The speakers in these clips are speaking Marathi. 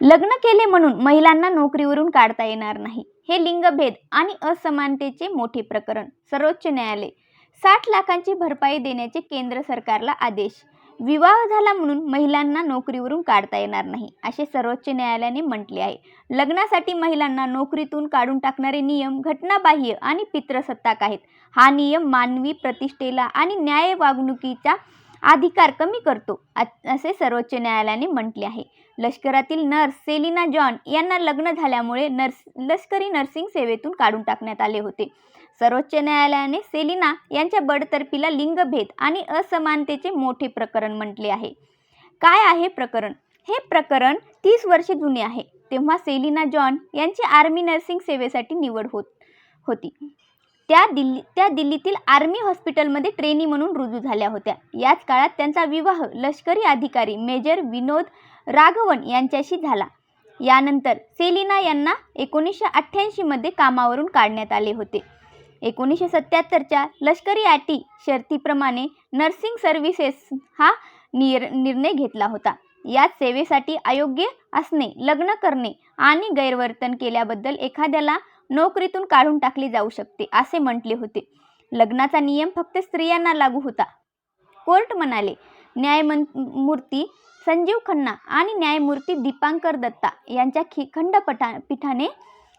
लग्न केले म्हणून महिलांना नोकरीवरून काढता येणार नाही. हे लिंगभेद आणि असमानतेचे मोठे प्रकरण सर्वोच्च न्यायालय. साठ लाखांची भरपाई देण्याचे केंद्र सरकारला आदेश. विवाह झाला म्हणून महिलांना नोकरीवरून काढता येणार नाही असे सर्वोच्च न्यायालयाने म्हटले आहे. लग्नासाठी महिलांना नोकरीतून काढून टाकणारे नियम घटनाबाह्य आणि पित्रसत्ताक आहेत. हा नियम मानवी प्रतिष्ठेला आणि न्याय वागणुकीच्या अधिकार कमी करतो असे सर्वोच्च न्यायालयाने म्हटले आहे. लष्करातील नर्स सेलिना जॉन यांना लग्न झाल्यामुळे नर्स लष्करी नर्सिंग सेवेतून काढून टाकण्यात आले होते. सर्वोच्च न्यायालयाने सेलिना यांच्या बडतर्फीला लिंगभेद आणि असमानतेचे मोठे प्रकरण म्हटले आहे. काय आहे प्रकरण? हे प्रकरण तीस वर्षे जुने आहे तेव्हा सेलिना जॉन यांची आर्मी नर्सिंग सेवेसाठी निवड होत होती. त्या दिल्ली त्या दिल्लीतील आर्मी हॉस्पिटलमध्ये ट्रेनी म्हणून रुजू झाल्या होत्या. याच काळात त्यांचा विवाह लष्करी अधिकारी मेजर विनोद राघवन यांच्याशी झाला. यानंतर सेलिना यांना एकोणीसशे अठ्ठ्याऐंशीमध्ये कामावरून काढण्यात आले होते. एकोणीसशे सत्याहत्तरच्या लष्करी अटी शर्तीप्रमाणे नर्सिंग सर्व्हिसेस हा निर निर्णय घेतला होता. यात सेवेसाठी अयोग्य असणे लग्न करणे आणि गैरवर्तन केल्याबद्दल एखाद्याला नोकरीतून काढून टाकले जाऊ शकते असे म्हटले होते. लग्नाचा नियम फक्त स्त्रियांना लागू होता. कोर्ट म्हणाले न्यायमं मूर्ती संजीव खन्ना आणि न्यायमूर्ती दीपांकर दत्ता यांच्या खि खंडपठा पीठाने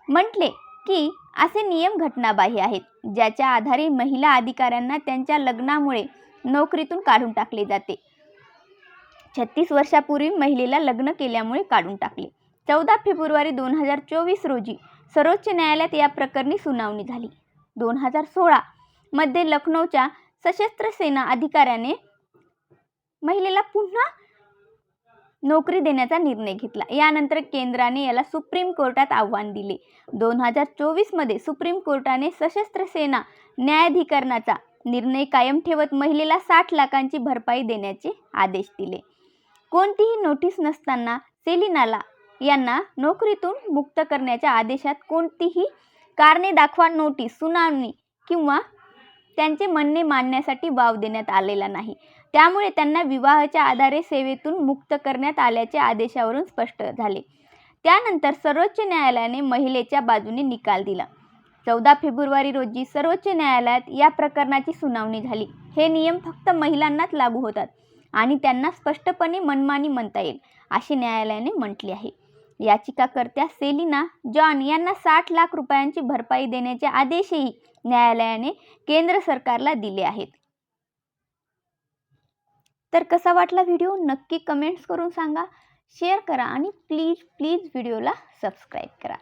म्हटले की असे नियम घटनाबाह्य आहेत ज्याच्या आधारे महिला अधिकाऱ्यांना त्यांच्या लग्नामुळे नोकरीतून काढून टाकले जाते. छत्तीस वर्षापूर्वी महिलेला लग्न केल्यामुळे काढून टाकले. चौदा फेब्रुवारी दोन हजार चोवीस रोजी सर्वोच्च न्यायालयात या प्रकरणी सुनावणी झाली. दोन हजार सोळामध्ये लखनौच्या सशस्त्र सेना अधिकाऱ्याने महिलेला पुन्हा नोकरी देण्याचा निर्णय घेतला. यानंतर केंद्राने याला सुप्रीम कोर्टात आव्हान दिले. दोन हजार चोवीसमध्ये सुप्रीम कोर्टाने सशस्त्र सेना न्यायाधिकरणाचा निर्णय कायम ठेवत महिलेला साठ लाखांची भरपाई देण्याचे आदेश दिले. कोणतीही नोटीस नसताना सेलिनाला यांना नोकरीतून मुक्त करण्याच्या आदेशात कोणतीही कारणे दाखवा नोटीस सुनावणी किंवा त्यांचे म्हणणे मांडण्यासाठी वाव देण्यात आलेला नाही. त्यामुळे त्यांना विवाहाच्या आधारे सेवेतून मुक्त करण्यात आल्याचे आदेशावरून स्पष्ट झाले. त्यानंतर सर्वोच्च न्यायालयाने महिलेच्या बाजूने निकाल दिला. चौदा फेब्रुवारी रोजी सर्वोच्च न्यायालयात या प्रकरणाची सुनावणी झाली. हे नियम फक्त महिलांनाच लागू होतात आणि त्यांना स्पष्टपणे मनमानी म्हणता येईल असे न्यायालयाने म्हटले आहे. याचिकाकर्त्या सेलिना जॉन यांना साठ लाख रुपयांची भरपाई देण्याचे आदेशही न्यायालयाने केंद्र सरकारला दिले आहेत. तर कसा वाटला व्हिडिओ? नक्की कमेंट्स करून सांगा. शेअर करा आणि प्लीज प्लीज व्हिडिओला सबस्क्राईब करा.